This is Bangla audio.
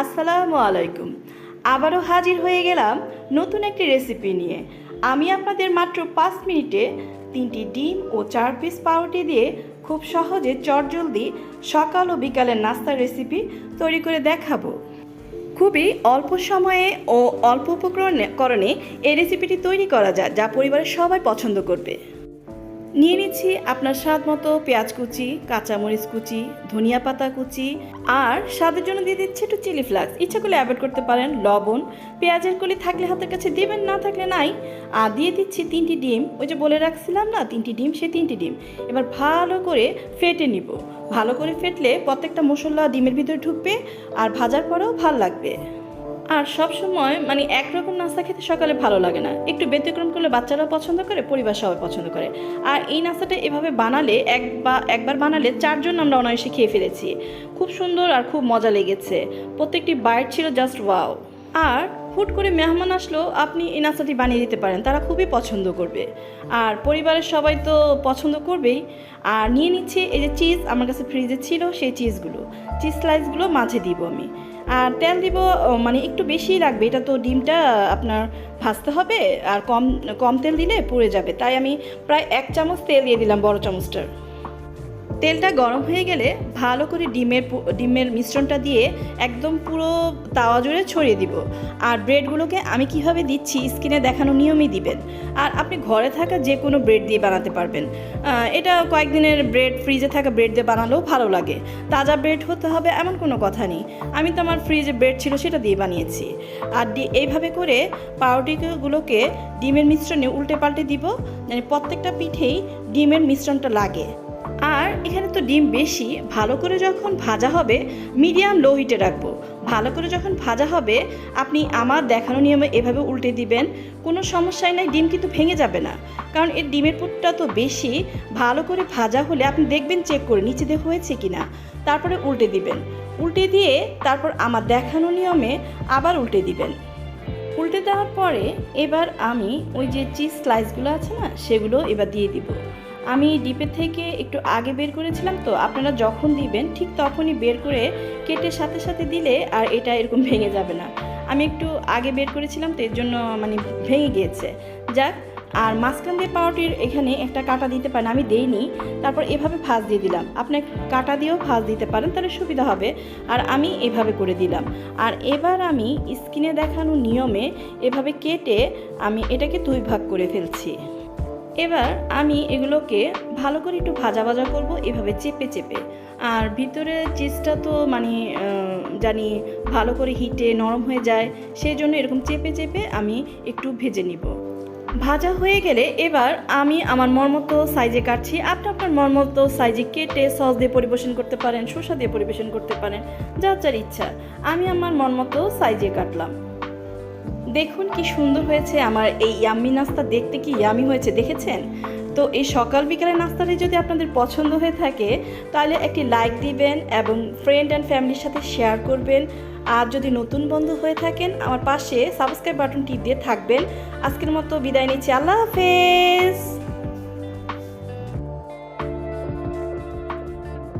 আসসালামু আলাইকুম। আবারও হাজির হয়ে গেলাম নতুন একটি রেসিপি নিয়ে। আমি আপনাদের মাত্র পাঁচ মিনিটে তিনটি ডিম ও চার পিস পাউরুটি দিয়ে খুব সহজে চটজলদি সকাল ও বিকালের নাস্তার রেসিপি তৈরি করে দেখাবো। খুবই অল্প সময়ে ও অল্প উপকরণে করণে এই রেসিপিটি তৈরি করা যায়, যা পরিবারের সবাই পছন্দ করবে। নিয়ে নিচ্ছি আপনার স্বাদ মতো পেঁয়াজ কুচি, কাঁচামরিচ কুচি, ধনিয়া পাতা কুচি, আর স্বাদের জন্য দিয়ে দিচ্ছি একটু চিলি ফ্লাক্স। ইচ্ছা করলে অ্যাভয়েড করতে পারেন লবণ। পেঁয়াজের কলি থাকলে হাতের কাছে দিবেন, না থাকলে নাই। আর দিয়ে দিচ্ছি তিনটি ডিম। ওই যে বলে রাখছিলাম না, তিনটি ডিম, সে তিনটি ডিম। এবার ভালো করে ফেটে নিব। ভালো করে ফেটলে প্রত্যেকটা মশলা ডিমের ভিতরে ঢুকবে, আর ভাজার পরেও ভালো লাগবে। আর সব সময় মানে একরকম নাস্তা খেতে সকালে ভালো লাগে না। একটু ব্যতিক্রম করলে বাচ্চারাও পছন্দ করে পরিবার সবাই পছন্দ করে। আর এই নাস্তাটা এভাবে বানালে, এক বা, একবার বানালে চারজন আমরা অনায়াসে খেয়ে ফেলেছি। খুব সুন্দর আর খুব মজা লেগেছে। প্রত্যেকটি বাইট ছিল জাস্ট ওয়াও আর হুট করে মেহমান আসলেও আপনি এই নাস্তাটি বানিয়ে দিতে পারেন, তারা খুবই পছন্দ করবে। আর পরিবারের সবাই তো পছন্দ করবেই। আর নিয়ে নিচ্ছে এই যে চিজ আমার কাছে ফ্রিজে ছিল সেই চিজগুলো চিজ স্লাইসগুলো মাঝে দিব আমি। আর তেল দিব মানে একটু বেশি লাগবে। এটা তো ডিমটা আপনার ভাজতে হবে, আর কম কম তেল দিলে পুড়ে যাবে। তাই আমি প্রায় এক চামচ তেল দিয়ে দিলাম বড় চামচটার। তেলটা গরম হয়ে গেলে ভালো করে ডিমের ডিমের মিশ্রণটা দিয়ে একদম পুরো তাওয়া জুড়ে ছড়িয়ে দিব। আর ব্রেডগুলোকে আমি কীভাবে দিচ্ছি স্কিনে দেখানো নিয়মই দিবেন। আর আপনি ঘরে থাকা যে কোনো ব্রেড দিয়ে বানাতে পারবেন। এটা কয়েকদিনের ব্রেড, ফ্রিজে থাকা ব্রেড দিয়ে বানালেও ভালো লাগে। তাজা ব্রেড হতে হবে এমন কোনো কথা নেই। আমি তো আমার ফ্রিজে ব্রেড ছিল সেটা দিয়ে বানিয়েছি। আর এইভাবে করে পাউরুটিগুলোকে ডিমের মিশ্রণে উল্টে পাল্টে দিব। মানে প্রত্যেকটা পিঠেই ডিমের মিশ্রণটা লাগে। আর এখানে তো ডিম বেশি, ভালো করে যখন ভাজা হবে, মিডিয়াম লো হিটে রাখব। ভালো করে যখন ভাজা হবে, আপনি আমার দেখানো নিয়মে এভাবে উল্টে দিবেন, কোনো সমস্যাই নাই, ডিম কিন্তু ভেঙে যাবে না। কারণ এর ডিমের পুরটা তো বেশি, ভালো করে ভাজা হলে আপনি দেখবেন চেক করে নিচে দিয়ে হয়েছে কি না তারপরে উল্টে দিবেন। উল্টে দিয়ে তারপর আমার দেখানো নিয়মে আবার উল্টে দিবেন। উল্টে দেওয়ার পরে এবার আমি ওই যে চিজ স্লাইসগুলো আছে না, সেগুলো এবার দিয়ে দিব। আমি ডিপের থেকে একটু আগে বের করেছিলাম তো, আপনারা যখন দিবেন ঠিক তখনই বের করে কেটে সাথে সাথে দিলে আর এটা এরকম ভেঙে যাবে না। আমি একটু আগে বের করেছিলাম তো এর জন্য মানে ভেঙে গিয়েছে। যাক, আর মাঝখান দিয়ে পাউরুটির এখানে একটা কাটা দিতে পারেন, আমি দেইনি। তারপর এভাবে ভাঁজ দিয়ে দিলাম। আপনি কাটা দিয়েও ভাঁজ দিতে পারেন, তাহলে সুবিধা হবে। আর আমি এভাবে করে দিলাম। আর এবার আমি স্কিনে দেখানো নিয়মে এভাবে কেটে আমি এটাকে দুই ভাগ করে ফেলছি। এবার আমি এগুলোকে ভালো করে একটু ভাজা ভাজা করব, এভাবে চেপে চেপে। আর ভিতরে চিজটা তো মানে জানি ভালো করে হিটে নরম হয়ে যায়, সেই জন্য এরকম চেপে চেপে আমি একটু ভেজে নিব। ভাজা হয়ে গেলে এবার আমি আমার মর্মতো সাইজে কাটছি। আপনি আপনার মর্মতো সাইজে কেটে সস দিয়ে পরিবেশন করতে পারেন, শসা দিয়ে পরিবেশন করতে পারেন, যার যার ইচ্ছা। আমি আমার মর্মতো সাইজে কাটলাম। দেখুন কি সুন্দর হয়েছে আমার এই ইয়াম্মি নাস্তা দেখতে কি ইয়ামি হয়েছে, দেখেছেন? তো এই সকাল বিকালের নাস্তাটি যদি আপনাদের পছন্দ হয়ে থাকে, তাহলে একটি লাইক দিবেন এবং ফ্রেন্ড অ্যান্ড ফ্যামিলির সাথে শেয়ার করবেন। আর যদি নতুন বন্ধু হয়ে থাকেন, আমার পাশে সাবস্ক্রাইব বাটনটি দিয়ে থাকবেন। আজকের মতো বিদায় নিচ্ছি। আল্লাহ হাফেজ!